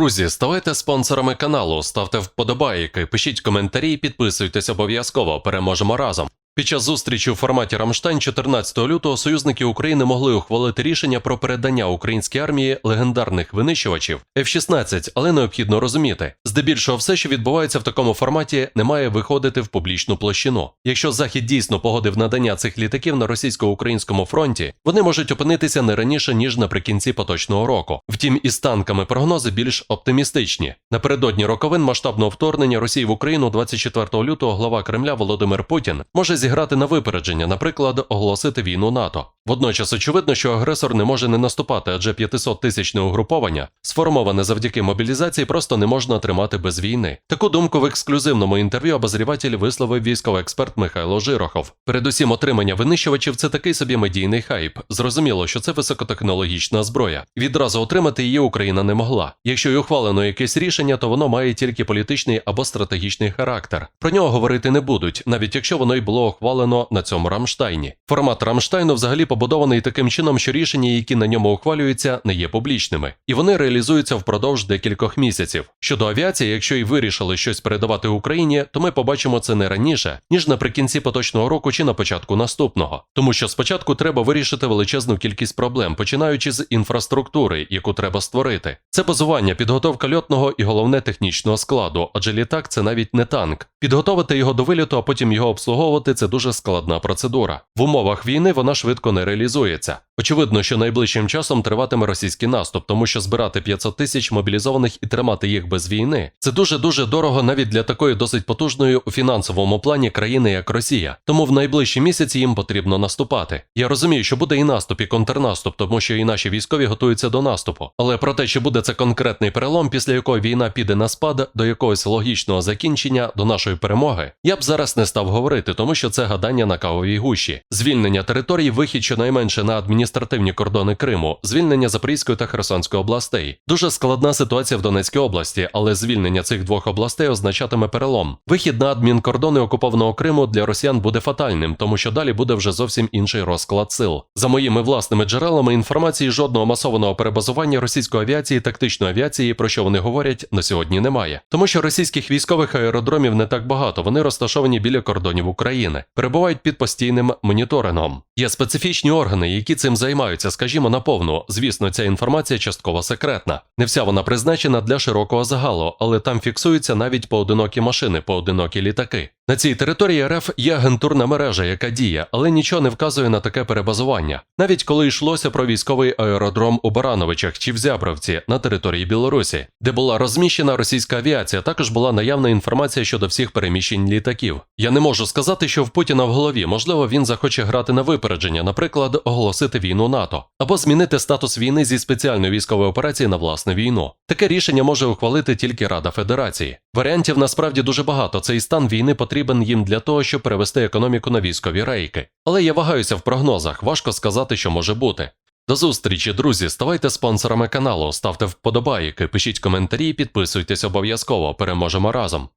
Друзі, ставайте спонсорами каналу, ставте вподобайки, пишіть коментарі, підписуйтесь обов'язково. Переможемо разом. Під час зустрічі у форматі Рамштайн 14 лютого союзники України могли ухвалити рішення про передання українській армії легендарних винищувачів F-16, але необхідно розуміти, здебільшого все, що відбувається в такому форматі, не має виходити в публічну площину. Якщо Захід дійсно погодив надання цих літаків на російсько-українському фронті, вони можуть опинитися не раніше ніж наприкінці поточного року. Втім, із танками прогнози більш оптимістичні. Напередодні роковин масштабного вторгнення Росії в Україну 24 лютого глава Кремля Володимир Путін може зіграти на випередження, наприклад, оголосити війну НАТО. Водночас очевидно, що агресор не може не наступати, адже 500-тисячне угруповання, сформоване завдяки мобілізації, просто не можна тримати без війни. Таку думку в ексклюзивному інтерв'ю обозріватель висловив військовий експерт Михайло Жирохов. Передусім, отримання винищувачів це такий собі медійний хайп. Зрозуміло, що це високотехнологічна зброя. Відразу отримати її Україна не могла. Якщо й ухвалено якесь рішення, то воно має тільки політичний або стратегічний характер. Про нього говорити не будуть, навіть якщо воно й було ухвалено на цьому Рамштайні. Формат Рамштайну взагалі побудований таким чином, що рішення, які на ньому ухвалюються, не є публічними, і вони реалізуються впродовж декількох місяців. Щодо авіації, якщо й вирішили щось передавати Україні, то ми побачимо це не раніше, ніж наприкінці поточного року чи на початку наступного. Тому що спочатку треба вирішити величезну кількість проблем, починаючи з інфраструктури, яку треба створити. Це базування, підготовка льотного і головне технічного складу, адже літак це навіть не танк. Підготовити його до виліту, а потім його обслуговувати це дуже складна процедура. В умовах війни вона швидко не реалізується. Очевидно, що найближчим часом триватиме російський наступ, тому що збирати 500 тисяч мобілізованих і тримати їх без війни це дуже дуже дорого навіть для такої досить потужної у фінансовому плані країни, як Росія. Тому в найближчі місяці їм потрібно наступати. Я розумію, що буде і наступ, і контрнаступ, тому що і наші військові готуються до наступу. Але про те, чи буде це конкретний перелом, після якого війна піде на спад до якогось логічного закінчення, до нашої перемоги, я б зараз не став говорити, тому що це гадання на кавовій гущі. Звільнення територій, вихід щонайменше на адміністративні кордони Криму, звільнення Запорізької та Херсонської областей. Дуже складна ситуація в Донецькій області, але звільнення цих двох областей означатиме перелом. Вихід на адмінкордони окупованого Криму для росіян буде фатальним, тому що далі буде вже зовсім інший розклад сил. За моїми власними джерелами інформації жодного масованого перебазування російської авіації, тактичної авіації, про що вони говорять, на сьогодні немає. Тому що російських військових аеродромів не так багато, вони розташовані біля кордонів України, перебувають під постійним моніторингом. Є специфічні органи, які цим займаються, скажімо, наповну. Звісно, ця інформація частково секретна. Не вся вона призначена для широкого загалу, але там фіксуються навіть поодинокі машини, поодинокі літаки. На цій території РФ є агентурна мережа, яка діє, але нічого не вказує на таке перебазування. Навіть коли йшлося про військовий аеродром у Барановичах чи в Зябровці на території Білорусі, де була розміщена російська авіація, також була наявна інформація щодо всіх переміщень літаків. Я не можу сказати, що в Путіна в голові, можливо, він захоче грати на випередження, наприклад, оголосити війну НАТО, або змінити статус війни зі спеціальної військової операції на власне війну. Таке рішення може ухвалити тільки Рада Федерації. Варіантів насправді дуже багато. Цей стан війни потрібен їм для того, щоб перевести економіку на військові рейки. Але я вагаюся в прогнозах, важко сказати, що може бути. До зустрічі, друзі. Ставайте спонсорами каналу, ставте вподобайки, пишіть коментарі, підписуйтесь обов'язково. Переможемо разом.